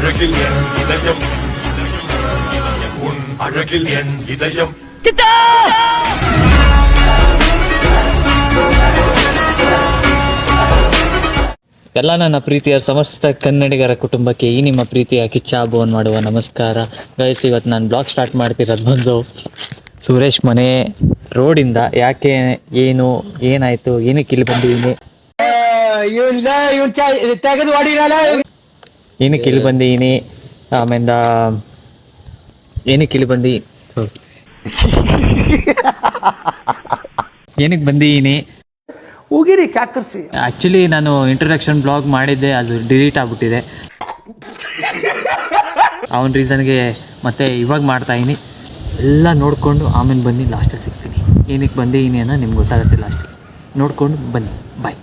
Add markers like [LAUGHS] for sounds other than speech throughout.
அழகில் என் இதயம் உன் அழகில் என் இதயம் ಎಲ್ಲ ನನ್ನ ಪ್ರೀತಿಯ ಸಮಸ್ತ ಕನ್ನಡಿಗರ ಕುಟುಂಬಕ್ಕೆ ಈ ನಿಮ್ಮ ಪ್ರೀತಿಯ ಕಿಚ್ಚ ಬೋನ್ ಮಾಡುವ ನಮಸ್ಕಾರ ಗೈಸ್ ಇವತ್ತು ನಾನು ಬ್ಲಾಗ್ ಸ್ಟಾರ್ಟ್ ಮಾಡ್ತಿರೋದು ಬಂದು ಸುರೇಶ್ ಮನೆ ರೋಡಿಂದ ಯಾಕೆ ಏನು ಏನಾಯಿತು ಏನಕ್ಕೆ ಇಲ್ಲಿ ಬಂದಿದ್ದೀನಿ ಏನಕ್ಕೆ ಇಲ್ಲಿ ಬಂದೀನಿ ಆಮೇಲೆ ಏನಕ್ಕೆ ಇಲ್ಲಿ ಬಂದೀನಿ ಏನಕ್ಕೆ ಬಂದಿದ್ದೀನಿ ಉಗಿರಿ ಕಾಕರ್ಸಿ. ಆ್ಯಕ್ಚುಲಿ ನಾನು ಇಂಟ್ರಡಕ್ಷನ್ ಬ್ಲಾಗ್ ಮಾಡಿದ್ದೆ ಅದು ಡಿಲೀಟ್ ಆಗ್ಬಿಟ್ಟಿದೆ. ಅವನ ರೀಸನ್ಗೆ ಮತ್ತೆ ಇವಾಗ ಮಾಡ್ತಾ ಇದೀನಿ ಎಲ್ಲ ನೋಡಿಕೊಂಡು ಆಮೇಲೆ ಬನ್ನಿ ಲಾಸ್ಟಲ್ಲಿ ಸಿಗ್ತೀನಿ. ಏನಕ್ಕೆ ಬಂದಿದ್ದೀನಿ ಅನ್ನೋ ನಿಮ್ಗೆ ಗೊತ್ತಾಗುತ್ತೆ ಲಾಸ್ಟಿಗೆ ನೋಡ್ಕೊಂಡು ಬನ್ನಿ ಬಾಯ್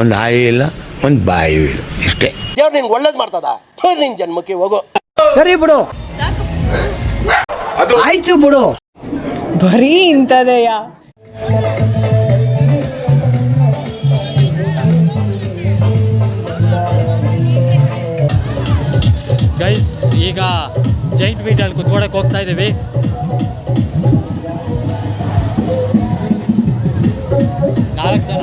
ಒಂದು ಆಯಿ ಇಲ್ಲ ಒಂದು ಬಾಯಿ ಇಲ್ಲ ಇಷ್ಟೇ. ದೇವ್ರು ನಿನ್ಗೆ ಒಳ್ಳೇದು ಮಾಡ್ತದ? ನಿನ್ ಜನ್ಮಕ್ಕೆ ಹೋಗು. ಸರಿ ಬಿಡು. ಆಯ್ತು ಬಿಡು. ಬರೀ ಇಂಥದೆಯ? ಗೈಸ್ ಈಗ ಜೈಂಟ್ ವೀಟಲ್ಲಿ ಕುತ್ಕೊಳಕ್ಕೆ ಹೋಗ್ತಾ ಇದ್ದೀವಿ. ನಾಲ್ಕು ಜನ.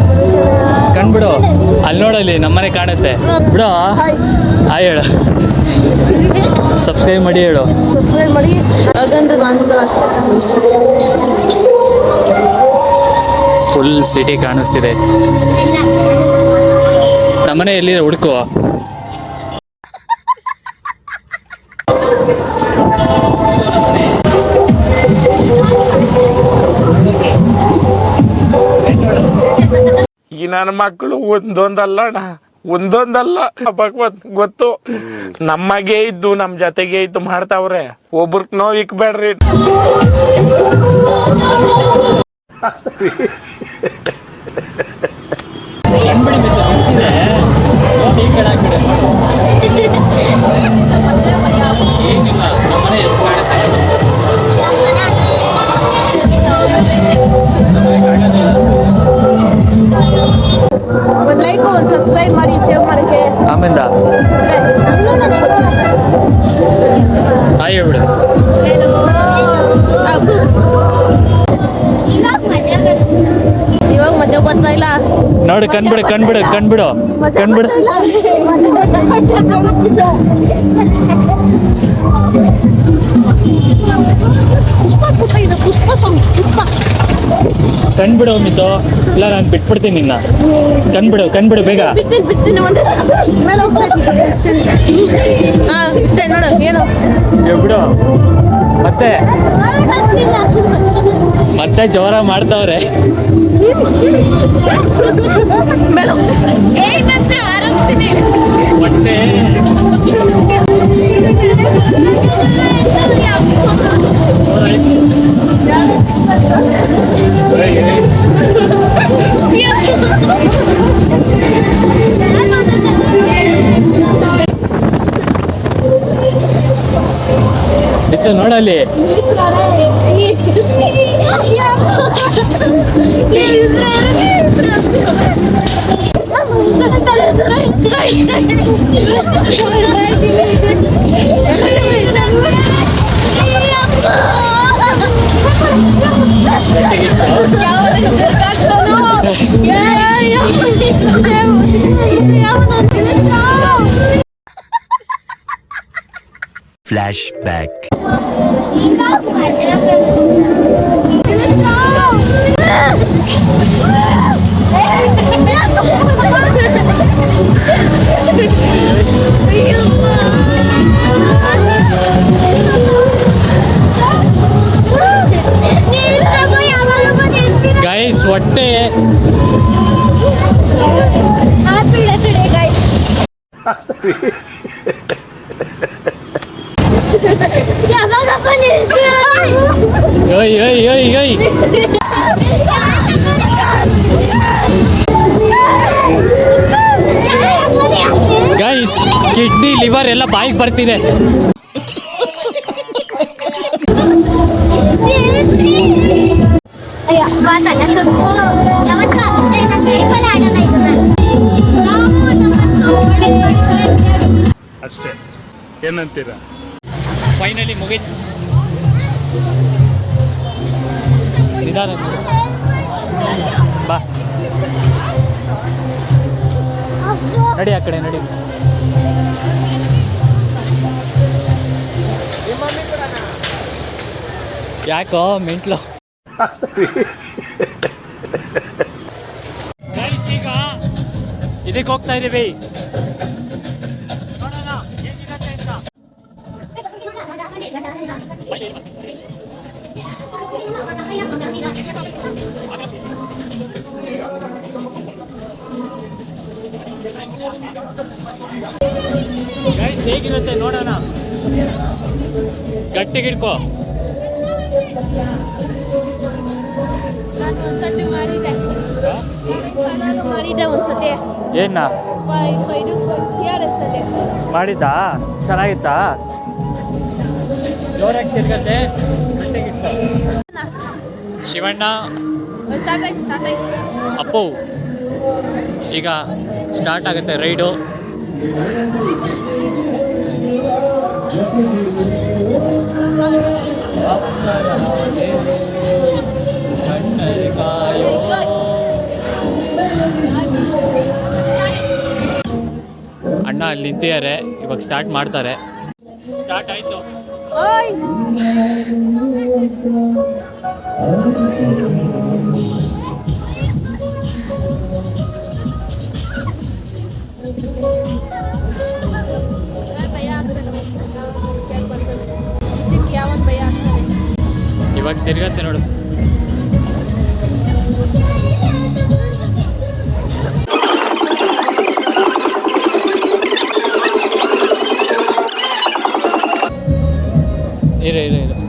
ಕಣ್ಬಿಡು. ಅಲ್ಲಿ ನೋಡಲ್ಲಿ ನಮ್ಮನೆ ಕಾಣುತ್ತೆ. ಬಿಡು. ಹಾಯ್ ಹೇಳು. ಸಬ್ಸ್ಕ್ರೈಬ್ ಮಾಡಿ ಹೇಳು. ಸಬ್ಸ್ಕ್ರೈಬ್ ಮಾಡಿ. ಹಾಗಂದ್ರೆ ನಾನು ಅಷ್ಟೇ ಫುಲ್ ಸಿಟಿ ಕಾಣಿಸ್ತಿದೆ. ನಮ್ಮನೆ ಎಲ್ಲಿ ಹುಡುಕು ನನ್ನ ಮಕ್ಕಳು ಒಂದೊಂದಲ್ಲ ಒಂದೊಂದಲ್ಲ. ಭಗವತ್ ಗೊತ್ತು. ನಮಗೆ ಇದ್ದು, ನಮ್ ಜೊತೆಗೆ ಇದ್ದು ಮಾಡ್ತಾವ್ರೆ. ಒಬ್ರಕ್ ನೋವು ಇಕ್ಬೇಡ್ರಿ. [LAUGHS] ಸಬ್ಸ್ಕ್ರೈಬ್ ಮಾಡಿ ಸೇವ್ ಮಾಡೋಕ್ಕೆ ಆಮೇಲೆ ಹಾಯ್ ಹೇಳ್ಬಿಡು ಇವಾಗ ಮಜಾ ಬರ್ತಾ ಇಲ್ಲ ನೋಡು ಕಣ್ಬಿಡು ಕಣ್ಬಿಡು ಕಣ್ಬಿಡು ಕಣ್ಬಿಡು ಪುಷ್ಪ ಪುಟ್ಟ ಇದು ಪುಷ್ಪ ಸ್ವಾಮಿ ಪುಷ್ಪ ಕಣ್ಬಿಡು ಮಿತು ಇಲ್ಲ ನಾನು ಬಿಟ್ಬಿಡ್ತೀನಿ ನಿನ್ನ. ಕಣ್ಬಿಡು ಕಣ್ಬಿಡು ಬೇಗ. ಬಿಡು. ಮತ್ತೆ? ಮತ್ತೆ ಜೋರ ಮಾಡ್ತಾವ್ರೆ. [LAUGHS] ನೋಡಲ್ಲಿ [LAUGHS] Flashback. ಗೈಸ್ ಹೊಟ್ಟೆ happy day guys kidney liver ಎಲ್ಲ ಬಾಯಿಗೆ ಬರ್ತಿದೆ. ಅಷ್ಟೇ. ಏನಂತೀರಾ? ಫೈನಲಿ ಮುಗೀತು. ನಿಧಾನ ಬಾ. ನಡಿ ಆ ಕಡೆ ನಡಿ. ಯಾಕೋ ಮೆಂಟ್ಲು? ಈಗ ಇದಕ್ಕೆ ಹೋಗ್ತಾ ಇದೀವಿ ನೋಡೋಣ. ಹೇಗಿರತ್ತೆ ನೋಡೋಣ. ಗಟ್ಟಿಗಿಡ್ಕೋ. ನಾನು ಒಂದ್ಸತಿ ಮಾಡಿದ್ದೆ ನಾನು ಮಾಡಿದ್ದೆ ಒಂದ್ಸತಿ. ಏನ? ಇದು ಸಿ ಆರ್ ಎಸ್ ಅಲ್ಲಿ ಮಾಡಿದ್ದಾ? ಚೆನ್ನಾಗಿತ್ತಾ? ಜೋರಾಗಿ ತಿರ್ಗತ್ತೆ. ಗಟ್ಟಿಗಿಡ್ಕೋ. ಶಿವಣ್ಣ. ಸಾಕಾಯ್ತು ಸಾಕಾಯ್ತು. ಅಪ್ಪು. ಈಗ ಸ್ಟಾರ್ಟ್ ಆಗುತ್ತೆ ರೈಡು. ಅಣ್ಣ ಅಲ್ಲಿ ನಿಂತಿದ್ದಾರೆ ಇವಾಗ ಸ್ಟಾರ್ಟ್ ಮಾಡ್ತಾರೆ. ಸ್ಟಾರ್ಟ್ ಆಯ್ತು. ಇವಾಗ ತಿರ್ಗತ್ತೆ ನೋಡು ಇರು ಇರು ಇರು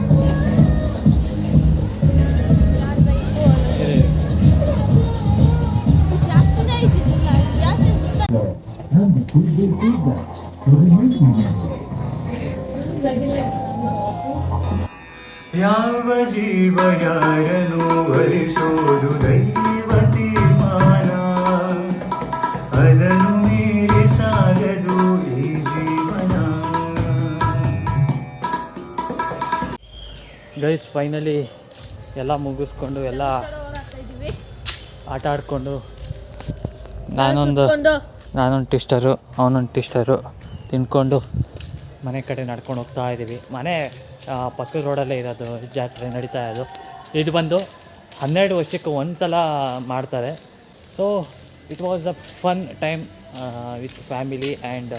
ಗೈಸ್ ಫೈನಲಿ ಎಲ್ಲ ಮುಗಿಸ್ಕೊಂಡು ಎಲ್ಲ ಆಟ ಆಡಿಕೊಂಡು ನಾನೊಂದು ನಾನೊಂದು ಟಿಸ್ಟರು ಅವನೊಂದು ಟಿಸ್ಟರು ತಿನ್ಕೊಂಡು ಮನೆ ಕಡೆ ನಡ್ಕೊಂಡು ಹೋಗ್ತಾ ಇದ್ದೀವಿ. ಮನೆ ಪಕ್ಕದ ರೋಡಲ್ಲೇ ಇರೋದು ಜಾತ್ರೆ ನಡೀತಾ ಇರೋದು. ಇದು ಬಂದು ಹನ್ನೆರಡು ವರ್ಷಕ್ಕೆ ಒಂದು ಸಲ ಮಾಡ್ತಾರೆ so it was a fun time with family and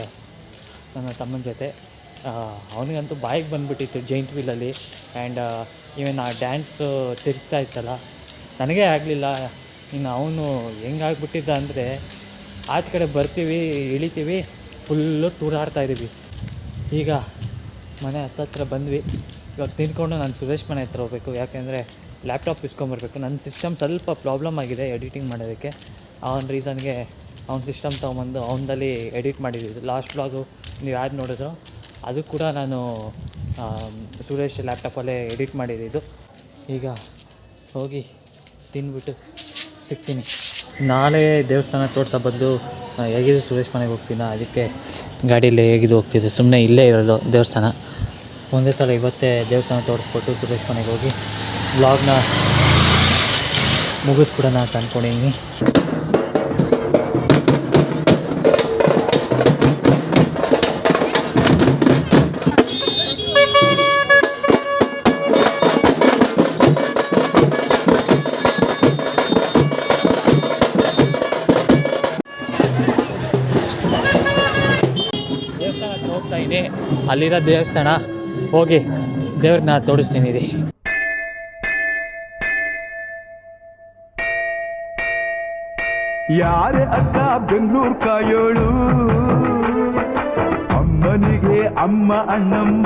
ನನ್ನ ತಮ್ಮನ ಜೊತೆ. ಅವನಿಗಂತೂ ಬಾಯಿಗೆ ಬಂದುಬಿಟ್ಟಿತ್ತು ಜೈಂಟ್ ವೀಲಲ್ಲಿ. ಆ್ಯಂಡ್ ಈವನ್ ಆ ಡ್ಯಾನ್ಸು ತಿರುಗ್ತಾ ಇತ್ತಲ್ಲ. ನನಗೇ ಆಗಲಿಲ್ಲ. ಇನ್ನು ಅವನು ಹೆಂಗಾಗ್ಬಿಟ್ಟಿದ್ದ ಅಂದರೆ ಆಚೆ ಕಡೆ ಬರ್ತೀವಿ, ಇಳಿತೀವಿ ಫುಲ್ಲು ಟೂರಾಡ್ತಾ ಇದ್ದೀವಿ. ಈಗ ಮನೆ ಹತ್ತತ್ರ ಬಂದ್ವಿ. ಇವಾಗ ತಿನ್ಕೊಂಡು ನಾನು ಸುರೇಶ್ ಮನೆ ಹತ್ರ ಹೋಗ್ಬೇಕು. ಯಾಕೆಂದರೆ ಲ್ಯಾಪ್ಟಾಪ್ ಇಸ್ಕೊಂಬರ್ಬೇಕು. ನನ್ನ ಸಿಸ್ಟಮ್ ಸ್ವಲ್ಪ ಪ್ರಾಬ್ಲಮ್ ಆಗಿದೆ ಎಡಿಟಿಂಗ್ ಮಾಡೋದಕ್ಕೆ. ಒಂದು ರೀಸನ್ಗೆ ಅವ್ನ ಸಿಸ್ಟಮ್ ತೊಗೊಂಬಂದು ಅವನದಲ್ಲಿ ಎಡಿಟ್ ಮಾಡಿದ್ದು ಲಾಸ್ಟ್ ಬ್ಲಾಗು ನೀವು ಯಾರು ನೋಡಿದ್ರು ಅದು ಕೂಡ ನಾನು ಸುರೇಶ್ ಲ್ಯಾಪ್ಟಾಪಲ್ಲೇ ಎಡಿಟ್ ಮಾಡಿದ್ದು ಈಗ ಹೋಗಿ ತಿಂದ್ಬಿಟ್ಟು ಸಿಗ್ತೀನಿ. ನಾಳೆ ದೇವಸ್ಥಾನ ತೋರ್ಸೋ ಬದಲು ಹೇಗಿದ್ರು ಸುರೇಶ್ ಮನೆಗೆ ಹೋಗ್ತೀನ? ಅದಕ್ಕೆ ಗಾಡೀಲಿ ಹೇಗಿದ್ದು ಹೋಗ್ತಿದ್ದೆ? ಸುಮ್ಮನೆ ಇಲ್ಲೇ ಇರೋದು ದೇವಸ್ಥಾನ. ಒಂದೇ ಸಲ ಇವತ್ತೇ ದೇವಸ್ಥಾನ ತೋರಿಸ್ಬಿಟ್ಟು ಸುರೇಶ್ ಮನೆಗೆ ಹೋಗಿ ಬ್ಲಾಗ್ನ ಮುಗಿಸ್ಬಿಡೋಣ ಅಂತ ಅಂದ್ಕೊಂಡಿದ್ದೀನಿ ಅಲ್ಲಿರೋ ದೇವಸ್ಥಾನ, ಹೋಗಿ ದೇವ್ರನ್ನ ತೋರಿಸ್ತೀನಿ ಇದು ಯಾರೇ ಅಕ್ಕ ಬೆಂಗಳೂರು ಕಾಯೋಳು, ಅಮ್ಮನಿಗೆ ಅಮ್ಮ ಅಣ್ಣಮ್ಮ,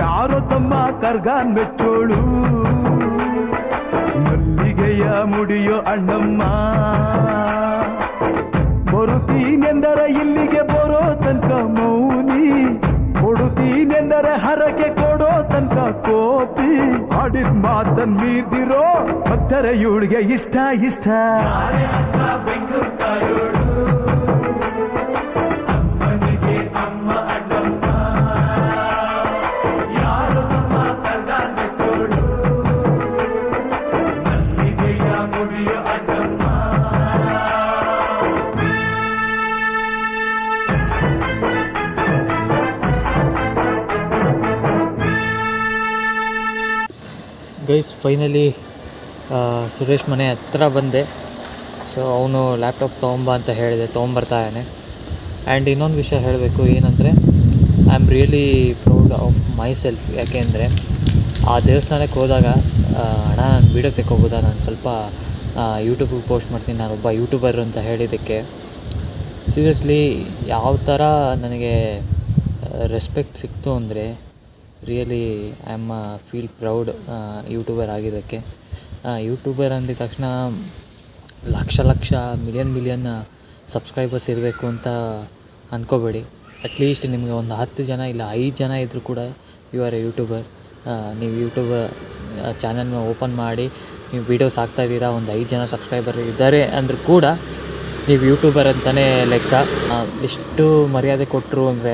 ಯಾರೋ ತಮ್ಮ ಕರ್ಗ ಮೆಚ್ಚೋಳು, ಮಲ್ಲಿಗೆಯ ಮುಡಿಯೋ ಅಣ್ಣಮ್ಮ. ಬರುತ್ತೀನೆಂದರೆ ಇಲ್ಲಿಗೆ ಬರೋ ತನಕ ಮೌನಿ. ಕೊಡುತ್ತೀನೆಂದರೆ ಹರಕೆ ಕೊಡೋ ತನಕ ಕೋತಿ ಆಡಿದ ಮಾತನ್ ಮೀರ್ದಿರೋ ಭಕ್ತರ ಇವಳಿಗೆ ಇಷ್ಟ ಇಷ್ಟ. ಗೈಸ್ ಫೈನಲಿ ಸುರೇಶ್ ಮನೆ ಹತ್ರ ಬಂದೆ. ಸೊ ಅವನು ಲ್ಯಾಪ್ಟಾಪ್ ತೊಗೊಂಬ ಅಂತ ಹೇಳಿದೆ ತೊಗೊಂಬರ್ತಾನೆ ಆ್ಯಂಡ್ ಇನ್ನೊಂದು ವಿಷಯ ಹೇಳಬೇಕು, ಏನಂದರೆ I am really proud of myself ಯಾಕೆಂದರೆ ಆ ದೇವಸ್ಥಾನಕ್ಕೆ ಹೋದಾಗ ಹಣ ನಾನು ವೀಡಿಯೋ ತೆಕ್ಕೋಬೋದಾ? ನಾನು ಸ್ವಲ್ಪ ಯೂಟ್ಯೂಬಿಗೆ ಪೋಸ್ಟ್ ಮಾಡ್ತೀನಿ, ನಾನು ಒಬ್ಬ ಯೂಟ್ಯೂಬರ್ ಅಂತ ಹೇಳಿದ್ದಕ್ಕೆ. ಸೀರಿಯಸ್ಲಿ ಯಾವ ಥರ ನನಗೆ ರೆಸ್ಪೆಕ್ಟ್ ಸಿಕ್ತು ಅಂದರೆ really I am feel proud YouTuber ಆಗಿದ್ದಕ್ಕೆ ಯೂಟ್ಯೂಬರ್ ಅಂದಿದ ತಕ್ಷಣ lakh lakh million million subscribers ಇರಬೇಕು ಅಂತ ಅಂದ್ಕೋಬೇಡಿ ಅಟ್ಲೀಸ್ಟ್ ನಿಮಗೆ ಒಂದು ಹತ್ತು ಜನ ಇಲ್ಲ ಐದು ಜನ ಇದ್ದರೂ ಕೂಡ ಯು ಆರ್ ಎ ಯೂಟ್ಯೂಬರ್ ನೀವು ಯೂಟ್ಯೂಬ್ ಚಾನಲ್ನ ಓಪನ್ ಮಾಡಿ, ನೀವು ವೀಡಿಯೋಸ್ ಹಾಕ್ತಾಯಿದ್ದೀರಾ ಒಂದು ಐದು ಜನ ಸಬ್ಸ್ಕ್ರೈಬರ್ ಇದ್ದಾರೆ ಅಂದರೂ ಕೂಡ ನೀವು ಯೂಟ್ಯೂಬರ್ ಅಂತಲೇ ಲೆಕ್ಕ. ಎಷ್ಟು ಮರ್ಯಾದೆ ಕೊಟ್ಟರು ಅಂದರೆ,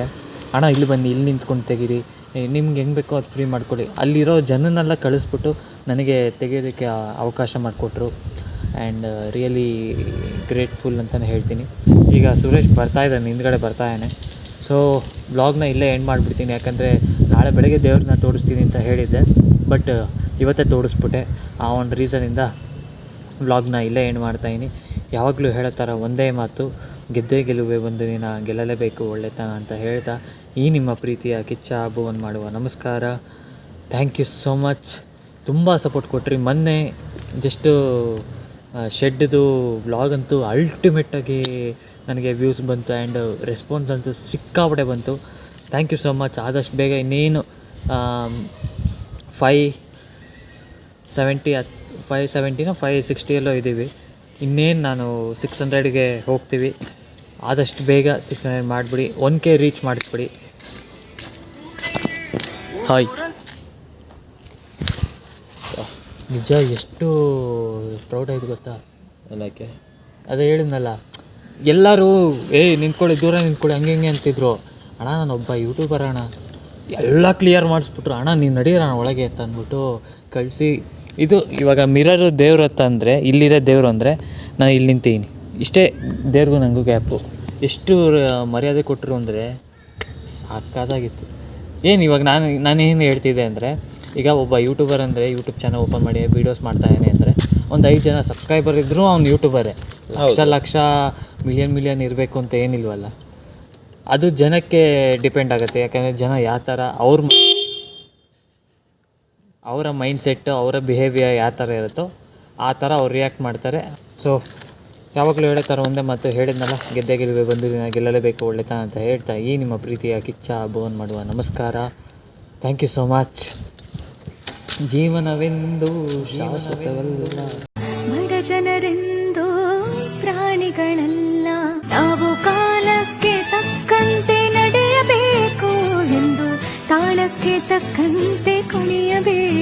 ಅಣ್ಣ, ಇಲ್ಲಿ ಬನ್ನಿ, ಇಲ್ಲಿ ನಿಂತ್ಕೊಂಡು ತೆಗೀರಿ. ನಿಮ್ಗೆ ಹೆಂಗೆ ಬೇಕೋ ಅದು ಫ್ರೀ ಮಾಡಿಕೊಡಿ. ಅಲ್ಲಿರೋ ಜನನ್ನೆಲ್ಲ ಕಳಿಸ್ಬಿಟ್ಟು ನನಗೆ ತೆಗೆಯೋದಕ್ಕೆ ಅವಕಾಶ ಮಾಡಿಕೊಟ್ರು. ಆ್ಯಂಡ್ ರಿಯಲಿ ಗ್ರೇಟ್ಫುಲ್ ಅಂತಲೇ ಹೇಳ್ತೀನಿ. ಈಗ ಸುರೇಶ್ ಬರ್ತಾ ಇದ್ದಾನೆ, ಹಿಂದ್ಗಡೆ ಬರ್ತಾ ಇದ್ದಾನೆ. ಸೊ ಬ್ಲಾಗ್ನ ಇಲ್ಲೇ ಎಂಡ್ ಮಾಡಿಬಿಡ್ತೀನಿ. ಯಾಕಂದರೆ ನಾಳೆ ಬೆಳಗ್ಗೆ ದೇವ್ರನ್ನ ತೋರಿಸ್ತೀನಿ ಅಂತ ಹೇಳಿದ್ದೆ. ಬಟ್ ಇವತ್ತೇ ತೋರಿಸ್ಬಿಟ್ಟೆ. ಆ ಒಂದು ರೀಸನಿಂದ ವ್ಲಾಗ್ನ ಇಲ್ಲೇ ಎಂಡ್ ಮಾಡ್ತಾಯಿನಿ ಯಾವಾಗಲೂ ಹೇಳೋ ಥರ ಒಂದೇ ಮಾತು, ಗೆದ್ದೇ ಗೆಲುವೆ ಒಂದು ದಿನ ಗೆಲ್ಲಲೇಬೇಕು ಒಳ್ಳೆತನ ಅಂತ ಹೇಳ್ತಾ ಈ ನಿಮ್ಮ ಪ್ರೀತಿಯ ಕಿಚ್ಚ ಹಬ್ಬವನ್ನು ಮಾಡುವ ನಮಸ್ಕಾರ. ಥ್ಯಾಂಕ್ ಯು ಸೋ ಮಚ್ ತುಂಬ ಸಪೋರ್ಟ್ ಕೊಟ್ರಿ. ಮೊನ್ನೆ ಜಸ್ಟು ಶೆಡ್ದು ವ್ಲಾಗ್ ಅಂತೂ ಅಲ್ಟಿಮೇಟಾಗಿ ನನಗೆ ವ್ಯೂಸ್ ಬಂತು ಆ್ಯಂಡ್ ರೆಸ್ಪಾನ್ಸ್ ಅಂತೂ ಸಿಕ್ಕಾಪಟ್ಟೆ ಬಂತು. ಥ್ಯಾಂಕ್ ಯು ಸೋ ಮಚ್ ಆದಷ್ಟು ಬೇಗ ಇನ್ನೇನು ಫೈ ಸೆವೆಂಟಿ ಫೈವ್ ಸೆವೆಂಟಿನೋ ಫೈವ್ ಸಿಕ್ಸ್ಟಿಯಲ್ಲೋ ಇದ್ದೀವಿ. ಇನ್ನೇನು ನಾನು ಸಿಕ್ಸ್ ಹಂಡ್ರೆಡ್ಗೆ ಹೋಗ್ತೀವಿ. ಆದಷ್ಟು ಬೇಗ ಸಿಕ್ಸ್ ಹಂಡ್ರೆಡ್ ಮಾಡಿಬಿಡಿ. ಒನ್ ಕೆ ರೀಚ್ ಮಾಡಿಸ್ಬಿಡಿ. ಹಾಯ್ ನಿಜ ಎಷ್ಟು ಪ್ರೌಡ್ ಆಯ್ತು ಗೊತ್ತಾ? ಎಲ್ಲಕ್ಕೆ ಅದೇ ಹೇಳಿದ್ನಲ್ಲ ಎಲ್ಲರೂ ಏಯ್ ನಿಂತ್ಕೊಳ್ಳಿ ದೂರ ನಿಂತ್ಕೊಳ್ಳಿ ಹಂಗೆ ಹಿಂಗೆ ಅಂತಿದ್ರು. ಅಣ್ಣ ನಾನು ಒಬ್ಬ ಯೂಟ್ಯೂಬರ್ ಅಣ್ಣ. ಎಲ್ಲ ಕ್ಲಿಯರ್ ಮಾಡಿಸ್ಬಿಟ್ರು. ಅಣ್ಣ ನೀನು ನಡೀರಣ ಒಳಗೆ ಅಂತ ಅಂದ್ಬಿಟ್ಟು ಕಳಿಸಿ. ಇದು ಇವಾಗ ಮಿರರು ದೇವ್ರ ಅಂತ ಅಂದರೆ ಇಲ್ಲಿರೋ ದೇವರು ಅಂದರೆ ನಾನು ಇಲ್ಲಿ ನಿಂತೀನಿ. ಇಷ್ಟೇ ದೇವ್ರಿಗೂ ನನಗೂ ಗ್ಯಾಪು. ಎಷ್ಟು ಮರ್ಯಾದೆ ಕೊಟ್ಟರು ಅಂದರೆ ಸಾಕಾದಾಗಿತ್ತು. ಏನು ಇವಾಗ ನಾನು ನಾನೇನು ಹೇಳ್ತಿದ್ದೆ ಅಂದರೆ ಈಗ ಒಬ್ಬ ಯೂಟ್ಯೂಬರ್ ಅಂದರೆ ಯೂಟ್ಯೂಬ್ ಚಾನಲ್ ಓಪನ್ ಮಾಡಿ ವೀಡಿಯೋಸ್ ಮಾಡ್ತಾಯಿದ್ದಾನೆ ಅಂದರೆ ಒಂದು ಐದು ಜನ ಸಬ್ಸ್ಕ್ರೈಬರ್ ಇದ್ದರೂ ಅವ್ನು ಯೂಟ್ಯೂಬರೇ ಲಕ್ಷ ಲಕ್ಷ ಮಿಲಿಯನ್ ಮಿಲಿಯನ್ ಇರಬೇಕು ಅಂತ ಏನಿಲ್ವಲ್ಲ. ಅದು ಜನಕ್ಕೆ ಡಿಪೆಂಡ್ ಆಗುತ್ತೆ. ಯಾಕಂದರೆ ಜನ ಯಾವ ಥರ ಅವ್ರ ಅವರ ಮೈಂಡ್ ಸೆಟ್ಟು ಅವರ ಬಿಹೇವಿಯರ್ ಯಾವ ಥರ ಇರುತ್ತೋ ಆ ಥರ ಅವ್ರು ರಿಯಾಕ್ಟ್ ಮಾಡ್ತಾರೆ. ಸೊ ಯಾವಾಗಲೂ ಹೇಳೋ ಥರ ಒಂದೇ ಮತ್ತು ಹೇಳಿದ್ನಲ್ಲ ಗೆದ್ದೆ ಗೆಲುವೆ ಬಂದು ಗೆಲ್ಲಲೇಬೇಕು ಒಳ್ಳೆತನ ಅಂತ ಹೇಳ್ತಾ ಈ ನಿಮ್ಮ ಪ್ರೀತಿಯ ಕಿಚ್ಚ ಬೋನ್ ಮಾಡುವ ನಮಸ್ಕಾರ. ಥ್ಯಾಂಕ್ ಯು ಸೋ ಮಚ್ ಜೀವನವೆಂದು ಶಾಶ್ವತವಲ್ಲ. ಬಡ ಜನರೆಂದು ಪ್ರಾಣಿಗಳಲ್ಲ ನಾವು ಕಾಲಕ್ಕೆ ತಕ್ಕಂತೆ ನಡೆಯಬೇಕು ಎಂದು ತಾಳಕ್ಕೆ ತಕ್ಕಂತೆ ಕುಣಿಯಬೇಕು.